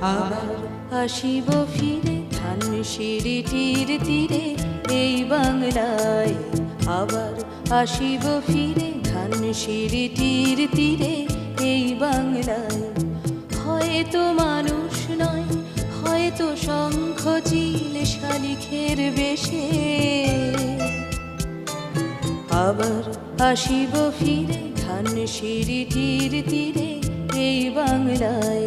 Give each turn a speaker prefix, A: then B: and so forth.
A: আবার আসিব ফিরে ধান সিঁড়িটির তীরে এই বাংলায়। আবার আসিব ফিরে ধান সিঁড়িটির তীরে এই বাংলায়। হয়তো মানুষ নয়, হয়তো শঙ্খ চিল শালিখের বেশে। আবার আসিব ফিরে ধান সিঁড়িটির তীরে এই বাংলায়।